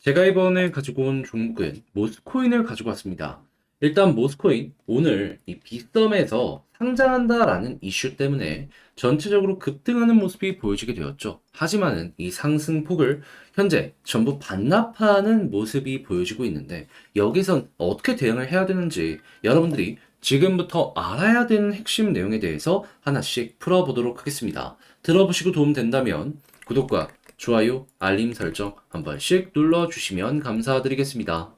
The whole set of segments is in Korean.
제가 이번에 가지고 온 종목은 모스코인을 가지고 왔습니다. 일단 모스코인 오늘 이 빅썸에서 상장한다라는 이슈 때문에 전체적으로 급등하는 모습이 보여지게 되었죠. 하지만은 이 상승폭을 현재 전부 반납하는 모습이 보여지고 있는데 여기선 어떻게 대응을 해야 되는지 여러분들이 지금부터 알아야 되는 핵심 내용에 대해서 하나씩 풀어보도록 하겠습니다. 들어보시고 도움 된다면 구독과 좋아요, 알림 설정 한 번씩 눌러주시면 감사드리겠습니다.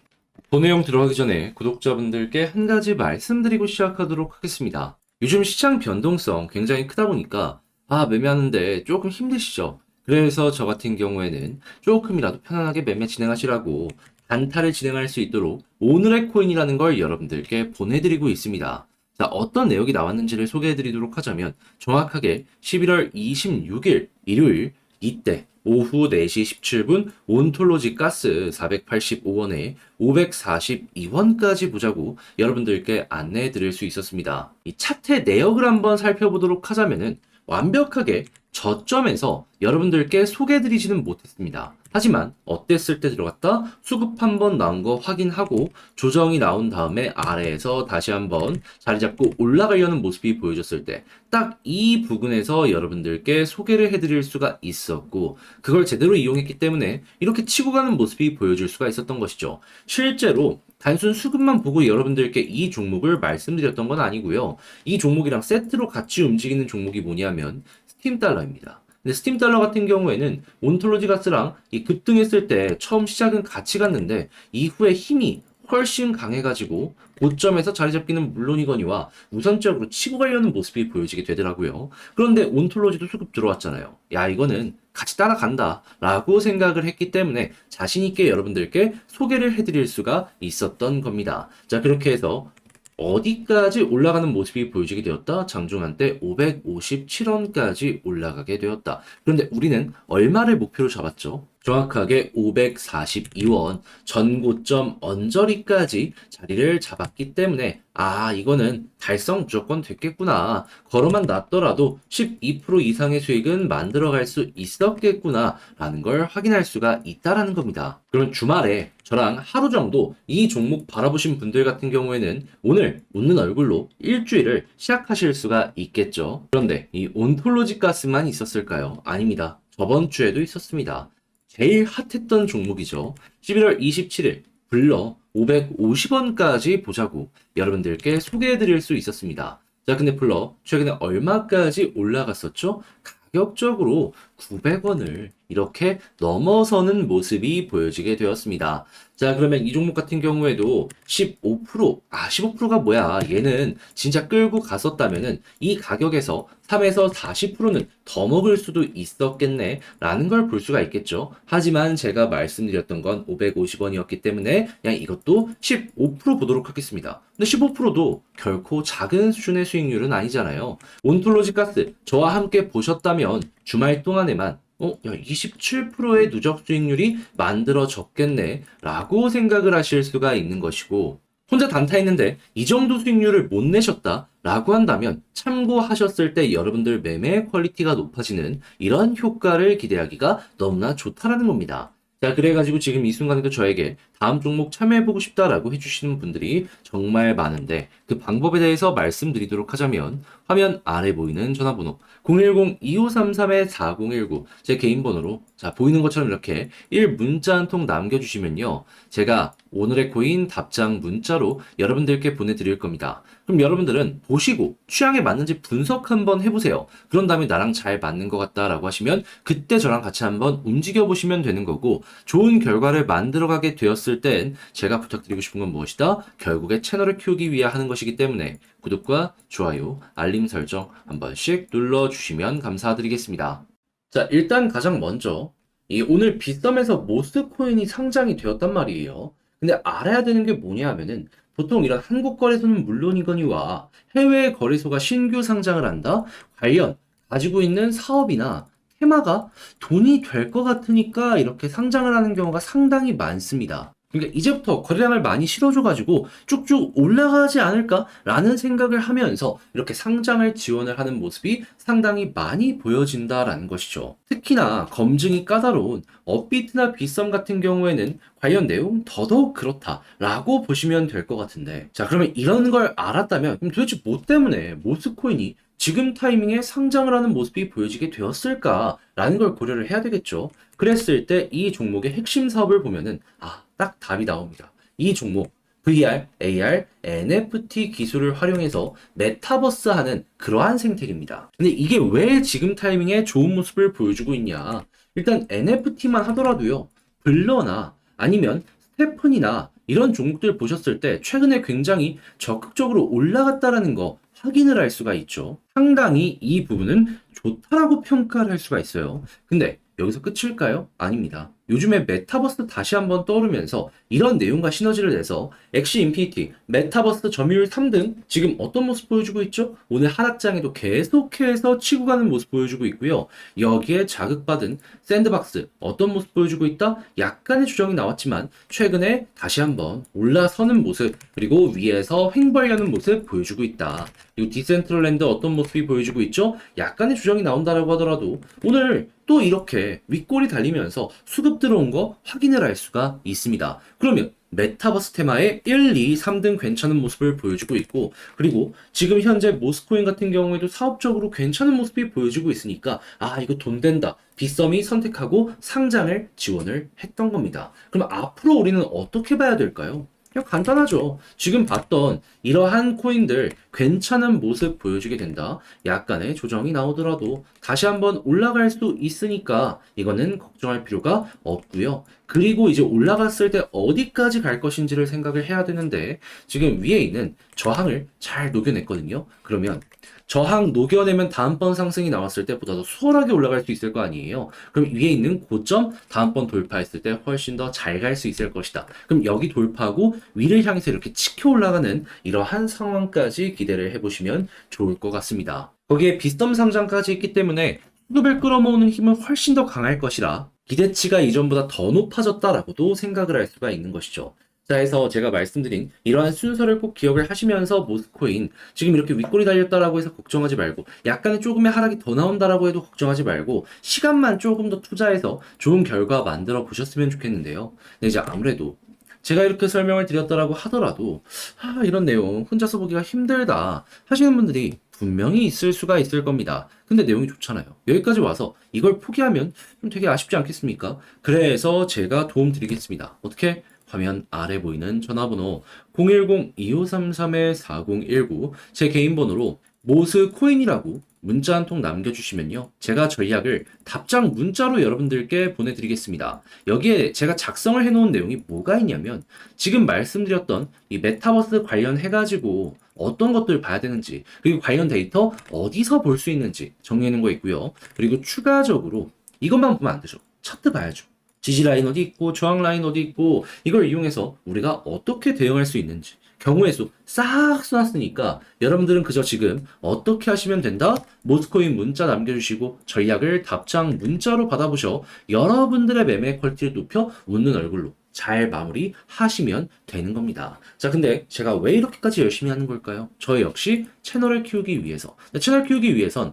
본 내용 들어가기 전에 구독자분들께 한 가지 말씀드리고 시작하도록 하겠습니다. 요즘 시장 변동성 굉장히 크다 보니까 아, 매매하는데 조금 힘드시죠? 그래서 저 같은 경우에는 조금이라도 편안하게 매매 진행하시라고 단타를 진행할 수 있도록 오늘의 코인이라는 걸 여러분들께 보내드리고 있습니다. 자, 어떤 내용이 나왔는지를 소개해드리도록 하자면 정확하게 11월 26일 일요일 이때 오후 4시 17분 온톨로지 가스 485원에 542원까지 보자고 여러분들께 안내해 드릴 수 있었습니다. 이 차트 내역을 한번 살펴보도록 하자면은 완벽하게 저점에서 여러분들께 소개해드리지는 못했습니다. 하지만 어땠을 때 들어갔다 수급 한번 나온 거 확인하고 조정이 나온 다음에 아래에서 다시 한번 자리 잡고 올라가려는 모습이 보여졌을 때 딱 이 부분에서 여러분들께 소개를 해드릴 수가 있었고 그걸 제대로 이용했기 때문에 이렇게 치고 가는 모습이 보여줄 수가 있었던 것이죠. 실제로 단순 수급만 보고 여러분들께 이 종목을 말씀드렸던 건 아니고요. 이 종목이랑 세트로 같이 움직이는 종목이 뭐냐면 스팀 달러입니다. 근데 스팀 달러 같은 경우에는 온톨로지 가스랑 이 급등했을 때 처음 시작은 같이 갔는데 이후에 힘이 훨씬 강해가지고 고점에서 자리 잡기는 물론이거니와 우선적으로 치고 가려는 모습이 보여지게 되더라고요. 그런데 온톨로지도 수급 들어왔잖아요. 야 이거는 같이 따라간다 라고 생각을 했기 때문에 자신있게 여러분들께 소개를 해드릴 수가 있었던 겁니다. 자 그렇게 해서 어디까지 올라가는 모습이 보여지게 되었다? 장중한 때 557원까지 올라가게 되었다. 그런데 우리는 얼마를 목표로 잡았죠? 정확하게 542원 전고점 언저리까지 자리를 잡았기 때문에 아 이거는 달성 무조건 됐겠구나. 걸어만 놨더라도 12% 이상의 수익은 만들어갈 수 있었겠구나 라는 걸 확인할 수가 있다라는 겁니다. 그럼 주말에 저랑 하루 정도 이 종목 바라보신 분들 같은 경우에는 오늘 웃는 얼굴로 일주일을 시작하실 수가 있겠죠. 그런데 이 온톨로지 가스만 있었을까요? 아닙니다. 저번 주에도 있었습니다 제일 핫했던 종목이죠. 11월 27일 불러 550원까지 보자고 여러분들께 소개해 드릴 수 있었습니다. 자, 근데 불러 최근에 얼마까지 올라갔었죠? 가격적으로 900원을 이렇게 넘어서는 모습이 보여지게 되었습니다. 자, 그러면 이 종목 같은 경우에도 15%, 아, 15%가 뭐야? 얘는 진짜 끌고 갔었다면은 이 가격에서 3에서 40%는 더 먹을 수도 있었겠네. 라는 걸 볼 수가 있겠죠. 하지만 제가 말씀드렸던 건 550원이었기 때문에 그냥 이것도 15% 보도록 하겠습니다. 근데 15%도 결코 작은 수준의 수익률은 아니잖아요. 온톨로지 가스 저와 함께 보셨다면 주말 동안에만 어, 야, 27%의 누적 수익률이 만들어졌겠네. 라고 생각을 하실 수가 있는 것이고, 혼자 단타했는데 이 정도 수익률을 못 내셨다. 라고 한다면 참고하셨을 때 여러분들 매매 퀄리티가 높아지는 이런 효과를 기대하기가 너무나 좋다라는 겁니다. 자, 그래가지고 지금 이 순간에도 저에게 다음 종목 참여해보고 싶다라고 해주시는 분들이 정말 많은데 그 방법에 대해서 말씀드리도록 하자면 화면 아래 보이는 전화번호 010-2533-4019 제 개인 번호로 자, 보이는 것처럼 이렇게 1 문자 한 통 남겨주시면요. 제가 오늘의 코인 답장 문자로 여러분들께 보내드릴 겁니다. 그럼 여러분들은 보시고 취향에 맞는지 분석 한번 해보세요. 그런 다음에 나랑 잘 맞는 것 같다라고 하시면 그때 저랑 같이 한번 움직여 보시면 되는 거고 좋은 결과를 만들어 가게 되었을 땐 제가 부탁드리고 싶은 건 무엇이다? 결국에 채널을 키우기 위해 하는 것이기 때문에 구독과 좋아요, 알림 설정 한 번씩 눌러주시면 감사드리겠습니다. 자, 일단 가장 먼저 이 오늘 빗썸에서 모스코인이 상장이 되었단 말이에요. 근데 알아야 되는 게 뭐냐 하면은 보통 이런 한국 거래소는 물론이거니와 해외 거래소가 신규 상장을 한다? 과연 가지고 있는 사업이나 테마가 돈이 될 것 같으니까 이렇게 상장을 하는 경우가 상당히 많습니다. 그러니까 이제부터 거래량을 많이 실어줘가지고 쭉쭉 올라가지 않을까라는 생각을 하면서 이렇게 상장을 지원을 하는 모습이 상당히 많이 보여진다라는 것이죠. 특히나 검증이 까다로운 업비트나 빗썸 같은 경우에는 관련 내용 더더욱 그렇다라고 보시면 될 것 같은데 자 그러면 이런 걸 알았다면 그럼 도대체 뭐 때문에 모스코인이 지금 타이밍에 상장을 하는 모습이 보여지게 되었을까라는 걸 고려를 해야 되겠죠. 그랬을 때 이 종목의 핵심 사업을 보면은 아, 딱 답이 나옵니다. 이 종목 VR, AR, NFT 기술을 활용해서 메타버스 하는 그러한 생태계입니다. 근데 이게 왜 지금 타이밍에 좋은 모습을 보여주고 있냐? 일단 NFT만 하더라도요. 블러나 아니면 스테펀이나 이런 종목들 보셨을 때 최근에 굉장히 적극적으로 올라갔다라는 거 확인을 할 수가 있죠. 상당히 이 부분은 좋다라고 평가를 할 수가 있어요. 근데 여기서 끝일까요? 아닙니다. 요즘에 메타버스 다시 한번 떠오르면서 이런 내용과 시너지를 내서 엑시 인피니티, 메타버스 점유율 3등 지금 어떤 모습 보여주고 있죠? 오늘 하락장에도 계속해서 치고 가는 모습 보여주고 있고요. 여기에 자극받은 샌드박스 어떤 모습 보여주고 있다? 약간의 조정이 나왔지만 최근에 다시 한번 올라서는 모습 그리고 위에서 횡벌려는 모습 보여주고 있다. 그리고 디센트럴랜드 어떤 모습이 보여주고 있죠? 약간의 조정이 나온다라고 하더라도 오늘 또 이렇게 윗골이 달리면서 수급 들어온 거 확인을 할 수가 있습니다. 그러면 메타버스 테마의 1, 2, 3등 괜찮은 모습을 보여주고 있고 그리고 지금 현재 모스코인 같은 경우에도 사업적으로 괜찮은 모습이 보여지고 있으니까 아 이거 돈 된다 빗썸이 선택하고 상장을 지원을 했던 겁니다. 그럼 앞으로 우리는 어떻게 봐야 될까요? 그냥 간단하죠. 지금 봤던 이러한 코인들 괜찮은 모습 보여주게 된다. 약간의 조정이 나오더라도 다시 한번 올라갈 수 있으니까 이거는 걱정할 필요가 없고요. 그리고 이제 올라갔을 때 어디까지 갈 것인지를 생각을 해야 되는데 지금 위에 있는 저항을 잘 녹여냈거든요. 그러면 저항 녹여내면 다음번 상승이 나왔을 때보다 더 수월하게 올라갈 수 있을 거 아니에요. 그럼 위에 있는 고점 다음번 돌파했을 때 훨씬 더 잘 갈 수 있을 것이다. 그럼 여기 돌파하고 위를 향해서 이렇게 치켜 올라가는 이러한 상황까지 기대를 해보시면 좋을 것 같습니다. 거기에 비스덤 상장까지 있기 때문에 수급을 끌어모으는 힘은 훨씬 더 강할 것이라 기대치가 이전보다 더 높아졌다라고도 생각을 할 수가 있는 것이죠. 자, 해서 제가 말씀드린 이러한 순서를 꼭 기억을 하시면서 모스코인 지금 이렇게 윗골이 달렸다라고 해서 걱정하지 말고 약간의 조금의 하락이 더 나온다라고 해도 걱정하지 말고 시간만 조금 더 투자해서 좋은 결과 만들어 보셨으면 좋겠는데요. 근데 이제 아무래도 제가 이렇게 설명을 드렸다라고 하더라도 아, 이런 내용 혼자서 보기가 힘들다 하시는 분들이 분명히 있을 수가 있을 겁니다. 근데 내용이 좋잖아요. 여기까지 와서 이걸 포기하면 좀 되게 아쉽지 않겠습니까? 그래서 제가 도움 드리겠습니다. 어떻게? 화면 아래 보이는 전화번호 010-2533-4019 제 개인 번호로 모스 코인이라고 문자 한 통 남겨주시면요. 제가 전략을 답장 문자로 여러분들께 보내드리겠습니다. 여기에 제가 작성을 해놓은 내용이 뭐가 있냐면 지금 말씀드렸던 이 메타버스 관련해가지고 어떤 것들 봐야 되는지 그리고 관련 데이터 어디서 볼 수 있는지 정리해놓은 거 있고요. 그리고 추가적으로 이것만 보면 안 되죠. 차트 봐야죠. 지지 라인 어디 있고 저항 라인 어디 있고 이걸 이용해서 우리가 어떻게 대응할 수 있는지 경우의 수 싹 써놨으니까 여러분들은 그저 지금 어떻게 하시면 된다? 모스코인 문자 남겨주시고 전략을 답장 문자로 받아보셔 여러분들의 매매 퀄리티를 높여 웃는 얼굴로 잘 마무리 하시면 되는 겁니다. 자, 근데 제가 왜 이렇게까지 열심히 하는 걸까요? 저 역시 채널을 키우기 위해서. 채널 키우기 위해선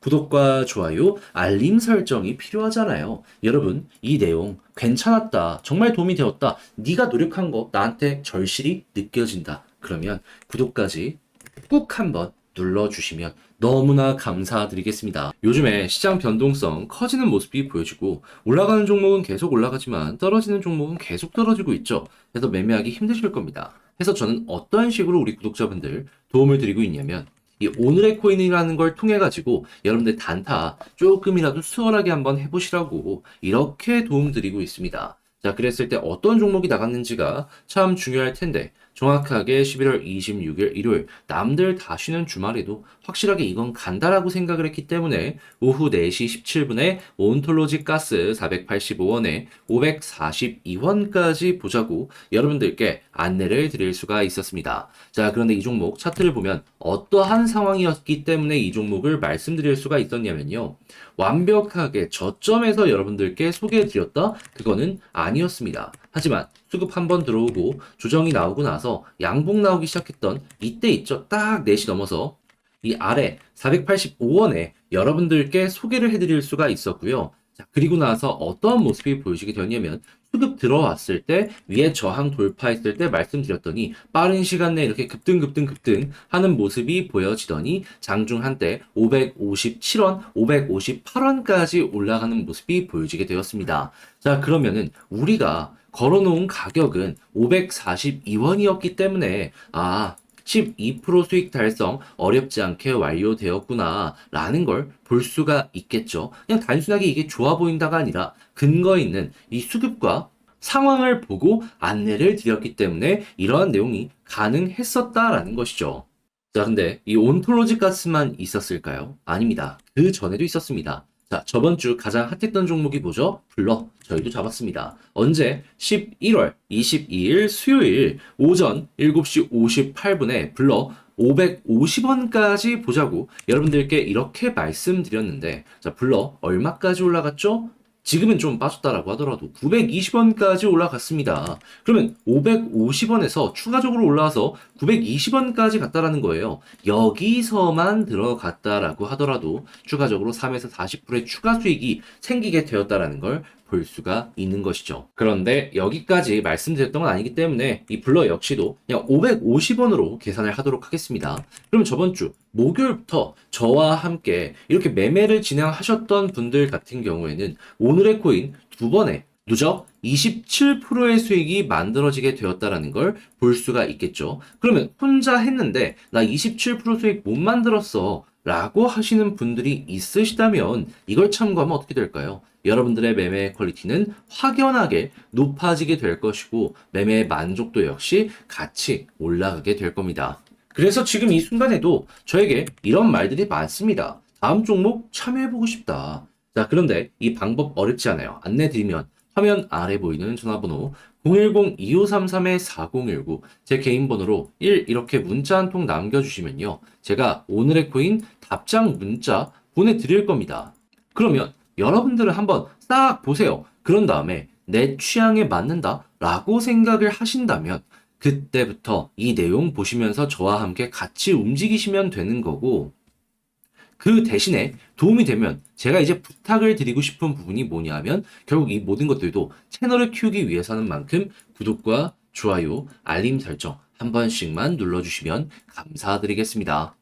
구독과 좋아요, 알림 설정이 필요하잖아요. 여러분, 이 내용 괜찮았다. 정말 도움이 되었다. 네가 노력한 거 나한테 절실히 느껴진다. 그러면 구독까지 꾹 한번 눌러주시면 너무나 감사드리겠습니다. 요즘에 시장 변동성 커지는 모습이 보여지고 올라가는 종목은 계속 올라가지만 떨어지는 종목은 계속 떨어지고 있죠. 그래서 매매하기 힘드실 겁니다. 그래서 저는 어떠한 식으로 우리 구독자분들 도움을 드리고 있냐면 이 오늘의 코인이라는 걸 통해 가지고 여러분들 단타 조금이라도 수월하게 한번 해보시라고 이렇게 도움드리고 있습니다. 자, 그랬을 때 어떤 종목이 나갔는지가 참 중요할 텐데 정확하게 11월 26일 일요일 남들 다 쉬는 주말에도 확실하게 이건 간다라고 생각을 했기 때문에 오후 4시 17분에 온톨로지 가스 485원에 542원까지 보자고 여러분들께 안내를 드릴 수가 있었습니다. 자, 그런데 이 종목 차트를 보면 어떠한 상황이었기 때문에 이 종목을 말씀드릴 수가 있었냐면요. 완벽하게 저점에서 여러분들께 소개해 드렸다. 그거는 아니었습니다. 하지만 수급 한 번 들어오고 조정이 나오고 나서 양봉 나오기 시작했던 이때 있죠. 딱 4시 넘어서 이 아래 485원에 여러분들께 소개를 해드릴 수가 있었고요. 자, 그리고 나서 어떤 모습이 보여지게 되었냐면 수급 들어왔을 때 위에 저항 돌파했을 때 말씀드렸더니 빠른 시간 내에 이렇게 급등 급등 급등 하는 모습이 보여지더니 장중 한때 557원, 558원까지 올라가는 모습이 보여지게 되었습니다. 자, 그러면은 우리가 걸어놓은 가격은 542원이었기 때문에 아, 12% 수익 달성 어렵지 않게 완료되었구나 라는 걸 볼 수가 있겠죠. 그냥 단순하게 이게 좋아 보인다가 아니라 근거 있는 이 수급과 상황을 보고 안내를 드렸기 때문에 이러한 내용이 가능했었다라는 것이죠. 자, 근데 이 온톨로지 가스만 있었을까요? 아닙니다. 그 전에도 있었습니다. 자, 저번 주 가장 핫했던 종목이 뭐죠? 블러. 저희도 잡았습니다. 언제? 11월 22일 수요일 오전 7시 58분에 블러 550원까지 보자고 여러분들께 이렇게 말씀드렸는데, 자, 블러 얼마까지 올라갔죠? 지금은 좀 빠졌다라고 하더라도 920원까지 올라갔습니다. 그러면 550원에서 추가적으로 올라와서 920원까지 갔다라는 거예요. 여기서만 들어갔다라고 하더라도 추가적으로 3에서 40%의 추가 수익이 생기게 되었다라는 걸 볼 수가 있는 것이죠. 그런데 여기까지 말씀드렸던 건 아니기 때문에 이 블러 역시도 그냥 550원으로 계산을 하도록 하겠습니다. 그럼 저번 주 목요일부터 저와 함께 이렇게 매매를 진행하셨던 분들 같은 경우에는 오늘의 코인 두 번에 누적 27%의 수익이 만들어지게 되었다라는 걸 볼 수가 있겠죠. 그러면 혼자 했는데 나 27% 수익 못 만들었어. 라고 하시는 분들이 있으시다면 이걸 참고하면 어떻게 될까요? 여러분들의 매매 퀄리티는 확연하게 높아지게 될 것이고 매매의 만족도 역시 같이 올라가게 될 겁니다. 그래서 지금 이 순간에도 저에게 이런 말들이 많습니다. 다음 종목 참여해보고 싶다. 자, 그런데 이 방법 어렵지 않아요. 안내 드리면 화면 아래 보이는 전화번호 010-2533-4019 제 개인 번호로 1 이렇게 문자 한 통 남겨주시면요. 제가 오늘의 코인 답장 문자 보내드릴 겁니다. 그러면 여러분들은 한번 싹 보세요. 그런 다음에 내 취향에 맞는다 라고 생각을 하신다면 그때부터 이 내용 보시면서 저와 함께 같이 움직이시면 되는 거고 그 대신에 도움이 되면 제가 이제 부탁을 드리고 싶은 부분이 뭐냐면 결국 이 모든 것들도 채널을 키우기 위해서는 만큼 구독과 좋아요, 알림 설정 한 번씩만 눌러주시면 감사드리겠습니다.